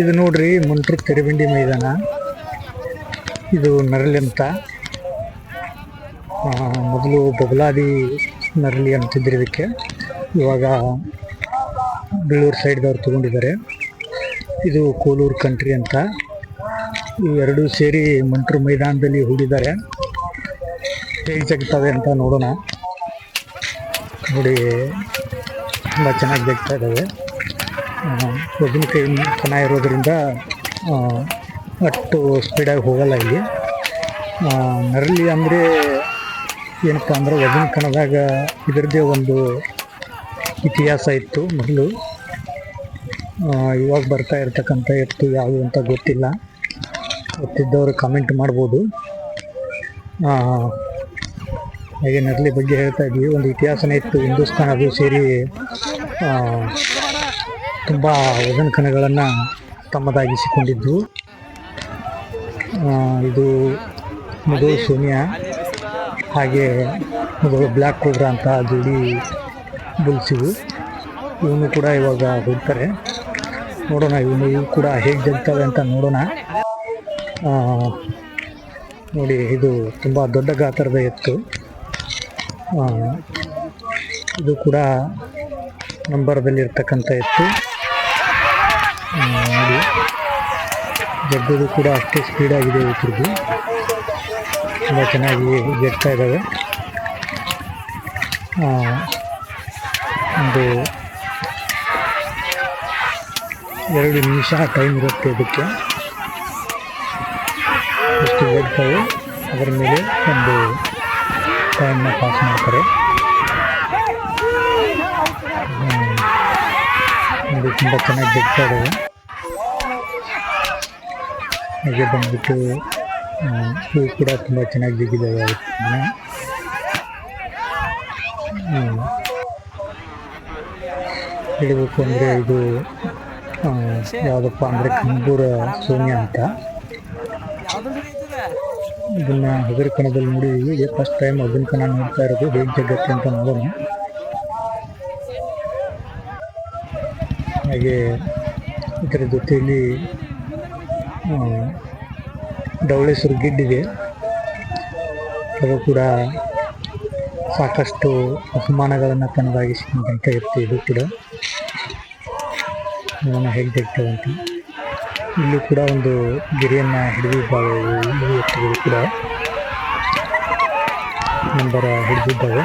ಇದು ನೋಡ್ರಿ ಮುಂಟ್ರ ತೆರೆಬಂಡಿ ಮೈದಾನ. ಇದು ನರಳಿ ಅಂತ. ಮೊದಲು ಬಬಲಾದಿ ನರಳಿ ಅಂತಿದ್ರು ಇದಕ್ಕೆ. ಇವಾಗ ಬೆಳ್ಳೂರು ಸೈಡ್ದವ್ರು ತಗೊಂಡಿದ್ದಾರೆ. ಇದು ಕೋಲೂರು ಕಂಟ್ರಿ ಅಂತ. ಇವೆರಡೂ ಸೇರಿ ಮಂಟ್ರ ಮೈದಾನದಲ್ಲಿ ಹೂಡಿದ್ದಾರೆ. ಹೇಗೆ ಜಗ್ತವೆ ಅಂತ ನೋಡೋಣ. ನೋಡಿ, ತುಂಬ ಚೆನ್ನಾಗಿ ಜಗ್ತಾ ಇದ್ದಾವೆ ಒಬ್ಬನ ಕಣ ಇರೋದರಿಂದ ಅಷ್ಟು ಸ್ಪೀಡಾಗಿ ಹೋಗಲ್ಲ ಇಲ್ಲಿ. ನರಲಿ ನರಳಿ ಅಂದರೆ ಏನಪ್ಪ ಅಂದ್ರೆ ವಜನ ಕಣದಾಗ ಇದರದ್ದೇ ಒಂದು ಇತಿಹಾಸ ಇತ್ತು ಮೊದಲು. ಇವಾಗ ಬರ್ತಾ ಇರ್ತಕ್ಕಂಥ ಎತ್ತು ಯಾವುದು ಅಂತ ಗೊತ್ತಿಲ್ಲ. ಗೊತ್ತಿದ್ದವರು ಕಮೆಂಟ್ ಮಾಡ್ಬೋದು. ಹಾಗೆ ನರಳಿ ಬಗ್ಗೆ ಹೇಳ್ತಾ ಇದ್ವಿ. ಒಂದು ಇತಿಹಾಸನೇ ಇತ್ತು. ಹಿಂದೂಸ್ತಾನ್ ಅದು ಸೇರಿ ತುಂಬ ವಜನ ಕಣಗಳನ್ನು ತಮ್ಮದಾಗಿಸಿಕೊಂಡಿದ್ದು. ಇದು ಮೊದಲು ಸೋನಿಯಾ ಹಾಗೆ ಮೊದಲು ಬ್ಲ್ಯಾಕ್ ಕೋಬ್ರಾ ಅಂತ ಜೋಡಿ ಬುಲ್ಸಿವು. ಇವನು ಕೂಡ ಇವಾಗ ಹೋಗ್ತಾರೆ. ನೋಡೋಣ, ಇವನು ಇವು ಕೂಡ ಹೇಗೆ ಜಗ್ತವೆ ಅಂತ ನೋಡೋಣ. ನೋಡಿ, ಇದು ತುಂಬ ದೊಡ್ಡ ಗಾತ್ರದ ಎತ್ತು. ಇದು ಕೂಡ ನಂಬರದಲ್ಲಿರ್ತಕ್ಕಂಥ ಎತ್ತು. ನೋಡಿ. ಜಗ್ಗೋದು ಕೂಡ ಅಷ್ಟೇ ಸ್ಪೀಡಾಗಿದೆ ಇದ್ರದ್ದು. ತುಂಬ ಚೆನ್ನಾಗಿ ಜಗ್ತಾ ಇದ್ದಾವೆ ಒಂದು ಎರಡು ನಿಮಿಷ ಟೈಮ್ ಇರುತ್ತೆ ಇದಕ್ಕೆ ಎಷ್ಟು ಜಗ್ತಾವೆ ಅದರ ಮೇಲೆ ಒಂದು ಟೈಮ್ನ ಪಾಸ್ ಮಾಡ್ತಾರೆ. ನೋಡಿ ತುಂಬ ಚೆನ್ನಾಗಿ ಜಗ್ತಾ ಇದ್ದಾವೆ ಹಾಗೆ ಬಂದ್ಬಿಟ್ಟು ಹೂ ಕೂಡ ತುಂಬ ಚೆನ್ನಾಗಿ ಬಿದ್ದಿದ್ದಾವೆ ಹೇಳಬೇಕು ಅಂದರೆ ಇದು ಯಾವುದಪ್ಪ ಅಂದರೆ ಕಂಬೂರ ಸೋನ್ಯ ಅಂತ. ಇದನ್ನ ಹಗರಿಕಣದಲ್ಲಿ ಇದೇ ಫಸ್ಟ್ ಟೈಮ್ ಅದನ್ನ ಕಣ ನೋಡ್ತಾ ಇರೋದು. ಹೇಗೆ ಜಗತ್ತೆ ಅಂತ ನೋಡೋಣ. ಹಾಗೆ ಇದರ ಜೊತೆಯಲ್ಲಿ ಡವಳೇಶ್ವರ ಗಿಡ್ಡಿದೆ ಅದು ಕೂಡ ಸಾಕಷ್ಟು ಬಹುಮಾನಗಳನ್ನು ತನ್ನದಾಗಿಸಿಕೊಂಡಂತ ಇರುತ್ತೆ ಇದು ಕೂಡ. ಅದನ್ನು ಅಂತ. ಇಲ್ಲೂ ಕೂಡ ಒಂದು ಗಿರಿಯನ್ನು ಹಿಡಿದಿದ್ದಾವೆ ಇವು ಎತ್ತುಗಳು ಕೂಡ. ನಂಬರ ಹಿಡಿದಿದ್ದಾವೆ.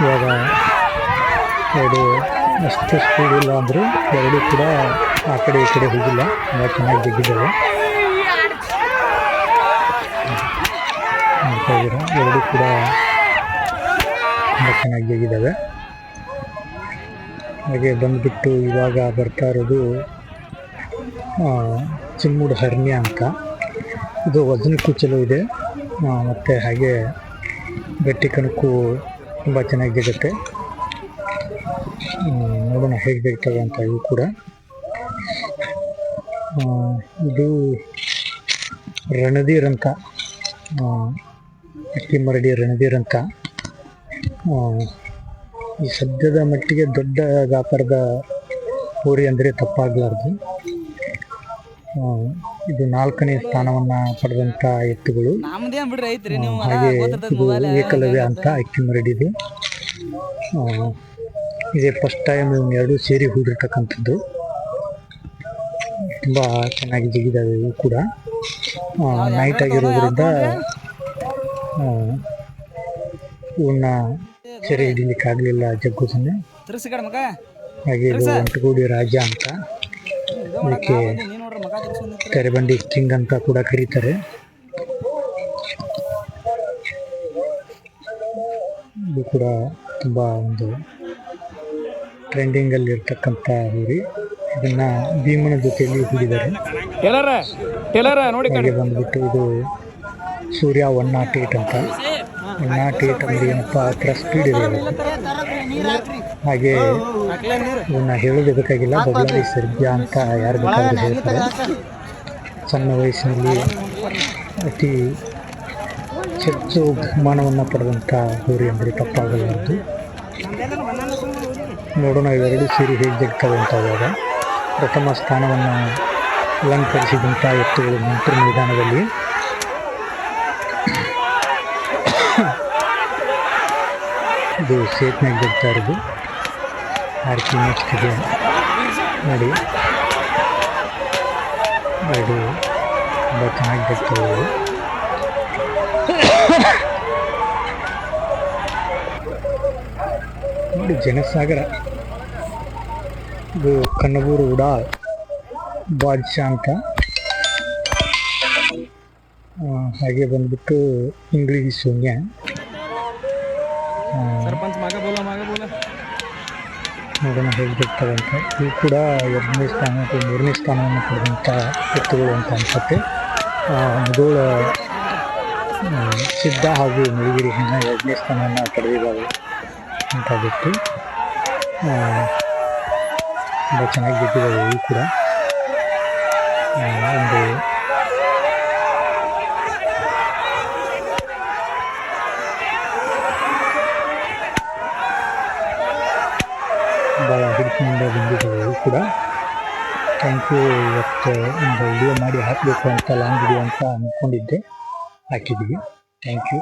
ಇವಾಗ ಎರಡು ಅಷ್ಟು ಸ್ಪೀಡ್ ಇಲ್ಲ ಅಂದರೂ ಎರಡೂ ಕೂಡ ಆ ಕಡೆ ಈ ಕಡೆ ಹೋಗಿಲ್ಲ. ತುಂಬ ಚೆನ್ನಾಗಿ ಜಗ್ಗಿದ್ದಾವೆ ನೋಡ್ತಾ ಎರಡೂ ಕೂಡ ತುಂಬ ಚೆನ್ನಾಗಿ ಬೇಗಿದ್ದಾವೆ ಹಾಗೆ ಬಂದುಬಿಟ್ಟು ಇವಾಗ ಬರ್ತಾ ಇರೋದು ಚಿಮ್ಮುಡ್ ಹರ್ನ್ಯ ಅಂತ. ಇದು ವಜನಕ್ಕೂ ಚಲೋ ಇದೆ. ಮತ್ತು ಹಾಗೆ ಗಟ್ಟಿ ಕಣಕ್ಕೂ ತುಂಬ ಚೆನ್ನಾಗಿ ಜಗತ್ತೆ ಹ್ಮ್, ನೋಡೋಣ ಹೇಗೆ ಬೆಳಿತವೆ ಅಂತ ಇವು ಕೂಡ. ಇದು ರಣಧೀರ್ ಅಂತ ಅಕ್ಕಿ ಮರಡಿ ರಣಧೀರ್ ಅಂತ. ಈ ಸದ್ಯದ ಮಟ್ಟಿಗೆ ದೊಡ್ಡ ವ್ಯಾಪಾರದ ಹೋರಿ ಅಂದರೆ ತಪ್ಪಾಗಲಾರ್ದು. ಇದು ನಾಲ್ಕನೇ ಸ್ಥಾನವನ್ನ ಪಡೆದಂತ ಎತ್ತುಗಳು. ಹಾಗೆ ಇದು ಏಕಲವ್ಯ ಅಂತ ಅಕ್ಕಿ ಮರಡಿದು. ಇದೇ ಫಸ್ಟ್ ಟೈಮ್ ಇವನ್ ಎರಡು ಸೇರಿ ಹೂಡಿರ್ತಕ್ಕಂಥದ್ದು ತುಂಬ ಚೆನ್ನಾಗಿ ಜಿಗಿದಾವೆ ಇವು ಕೂಡ. ನೈಟ್ ಆಗಿರೋದ್ರಿಂದ ಇವನ್ನ ಸೆರೆ ಹಿಡಿಲಿಕ್ಕೆ ಆಗಲಿಲ್ಲ ಮಗ. ಹಾಗೆ ಇದು ಒಂಟಗೋಡಿ ರಾಜ ಅಂತ. ಅದಕ್ಕೆ ತೆರೆಬಂಡಿ ಕಿಂಗ್ ಅಂತ ಕೂಡ ಕರೀತಾರೆ. ಇದು ಕೂಡ ತುಂಬ ಒಂದು ಟ್ರೆಂಡಿಂಗಲ್ಲಿ ಇರ್ತಕ್ಕಂಥ ಊರಿ ಇದನ್ನ ಭೀಮನ ಜೊತೆಯಲ್ಲಿ ಹೂಡಿದ್ದಾರೆ ನೋಡಿ ಹಾಗೆ ಬಂದ್ಬಿಟ್ಟು ಇದು ಸೂರ್ಯ ಒನ್ ನಾಟ್ ಏಟ್ ಅಂತ. ಒನ್ ನಾಟ್ ಏಟ್ ಅಂದ್ರೆ ಏನಪ್ಪ? ಆ ಥರ ಸ್ಪೀಡ್ ಇದೆ ಹಾಗೆ ಇದನ್ನ ಹೇಳೋದು ಬೇಕಾಗಿಲ್ಲ. ಬದಲಾಗಿ ಸರ್ಬ್ಯಾ ಅಂತ ಯಾರು ಬೇಕಾದ್ರೆ ಹೇಳ್ತಾರೆ. ಸಣ್ಣ ವಯಸ್ಸಿನಲ್ಲಿ ಅತಿ ಹೆಚ್ಚು ಬಹುಮಾನವನ್ನು ಪಡೆದಂಥ ಹೋರಿ ಅಂದರೆ ತಪ್ಪಾಗಲಾರದು ನೋಡೋಣ, ಇವೆರಡು ಸೇರಿ ಹೇಗೆ ಜಗ್ತವೆ ಇವಾಗ. ಪ್ರಥಮ ಸ್ಥಾನವನ್ನು ಅಲಂಕರಿಸಿದಂಥ ಎತ್ತುಗಳು ಮಂತ್ರ ಮೈದಾನದಲ್ಲಿ. ಇದು ಸೇತ್ನಾಗ ಬರ್ತಾ ಇರೋದು. ಆರ್ಕಿ ನೆಕ್ಸ್ಟ್ ಇದೆ ನೋಡಿ ಎರಡು ತುಂಬ ಚೆನ್ನಾಗಿ ಬರ್ತಾವೆ ಇದು ಜನಸಾಗರ. ಇದು ಕನ್ನಬೂರು ಉಡಾ ಬಾದ್ಶಾ ಅಂತ ಹಾಗೆ ಬಂದ್ಬಿಟ್ಟು ಇಂಗ್ಲಿಷ್ ಶೂನ್ಯ. ನೋಡೋಣ ಹೇಗೆ ಬಿಡ್ತವೆ ಕೂಡ ಎರಡನೇ ಸ್ಥಾನ ಅಥವಾ ಮೂರನೇ ಸ್ಥಾನವನ್ನು ಪಡೆದಂಥ ಎತ್ತುಗಳು ಅಂತ ಅನ್ಸುತ್ತೆ. ಮುದೋಳ ಸಿದ್ಧ ಹಾಗೂ ಮಳಿಗಿರಿ ಹೆಣ್ಣು ಎರಡನೇ ಸ್ಥಾನವನ್ನು ಪಡೆದಿದ್ದಾವೆ ಅಂತ ಬಿಟ್ಟು ತುಂಬ ಚೆನ್ನಾಗಿ ಬಿದ್ದಿದ್ದಾವೆ ಇವು ಕೂಡ ಆ, ಒಂದು ಭಾಳ ಹಿಡ್ಕೊಂಡು ಬಂದಿದ್ದಾವೆ ಇವು ಕೂಡ ಥ್ಯಾಂಕ್ ಯು ಇವತ್ತು ಒಂದು ವಿಡಿಯೋ ಮಾಡಿ ಹಾಕಬೇಕು ಅಂತ ಲಾಂಗ್ ವಿಡಿಯೋ ಅಂತ ಅಂದ್ಕೊಂಡಿದ್ದೆ ಹಾಕಿದ್ದೀವಿ ಥ್ಯಾಂಕ್ ಯು